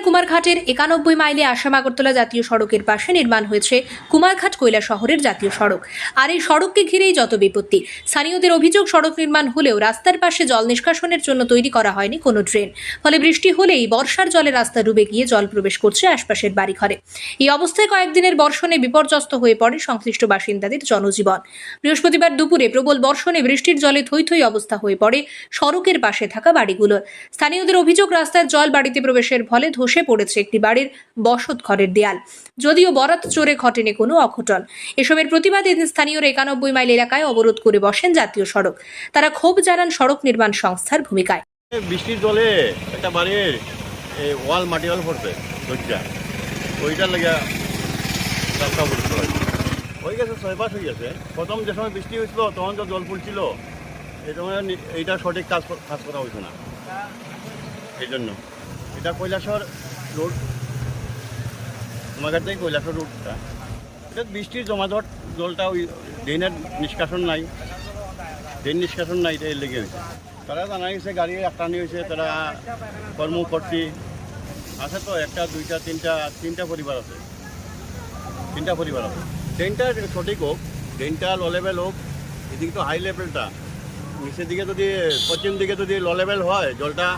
জেলার কুমারঘাটের একানব্বই মাইলে আসাম আগরতলা জাতীয় সড়কের পাশে নির্মাণ হয়েছে কুমারঘাট কৈলা শহরের জাতীয় সড়ক। আর এই সড়ককে ঘিরেই যত বিপত্তি, স্থানীয়দের অভিযোগ সড়ক নির্মাণ হলেও রাস্তার পাশে জল নিষ্কাশনের জন্য তৈরি করা হয়নি কোনো ড্রেন। ফলে বৃষ্টি হলেই বর্ষার জলে রাস্তা ডুবে গিয়ে জল প্রবেশ করছে আশপাশের বাড়িঘরে। এই অবস্থায় কয়েকদিনের বর্ষণে বিপর্যস্ত হয়ে পড়ে সংশ্লিষ্ট বাসিন্দাদের জনজীবন। বৃহস্পতিবার দুপুরে প্রবল বর্ষণে বৃষ্টির জলে থই অবস্থা হয়ে পড়ে সড়কের পাশে থাকা বাড়িগুলোর। স্থানীয়দের অভিযোগ, রাস্তার জল বাড়িতে প্রবেশের ফলে ধসে পড়েছে একটি বাড়ির বসত ঘরের দেয়াল। যদিও বরাত চোরে ঘটেনি কোনো অঘটন। এসবের প্রতিবাদে স্থানীয়রা একানব্বই মাইল এলাকায় অবরোধ করে বসেন জাতীয় সড়ক। তারা ক্ষোভ জানান সড়ক নির্মাণ সংস্থার ভূমিকায়। বৃষ্টির জলে একটা বাড়ির ওয়াল, মাটি ওয়াল পড়ছে দরজা ওইটার লেগে রাস্তা পড়তে হয় গেছে, ছয় মাস হয়ে গেছে। প্রথম যে সময় বৃষ্টি হয়েছিল, তখন তো জল পড়ছিল এই সময় এইটা সঠিক কাজ কাজ করা হয়েছে না। এই জন্য। এটা কৈলাসর রোড। তোমার থেকে কৈলাসর রোডটা। এটা বৃষ্টির জমাজট, জলটা ওই ড্রেনের নিষ্কাশন নাই। ড্রেন নিষ্কাশন নাই, এটা লেগে হয়েছে। তারা জানা গেছে, গাড়ি একটানি হয়েছে, তারা কর্মকর্তী আছে তো, একটা, দুইটা, তিনটা তিনটা পরিবার আছে। তিনটা পরিবার আছে। ড্রেনটা সঠিক হোক, ড্রেনটা লো লেভেল হোক, এদিকে তো হাই লেভেলটা নিচের দিকে যদি, পশ্চিম দিকে যদি লো লেভেল হয়, জলটা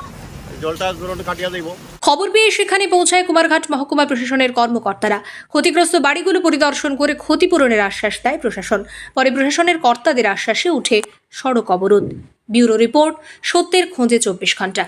খবর পেয়ে সেখানে পৌঁছায় কুমারঘাট মহকুমা প্রশাসনের কর্মকর্তারা। ক্ষতিগ্রস্ত বাড়িগুলো পরিদর্শন করে ক্ষতিপূরণের আশ্বাস দেয় প্রশাসন। পরে প্রশাসনের কর্তাদের আশ্বাসে উঠে সড়ক অবরোধ। ব্যুরো রিপোর্ট, সত্যের খোঁজে চব্বিশ ঘণ্টা।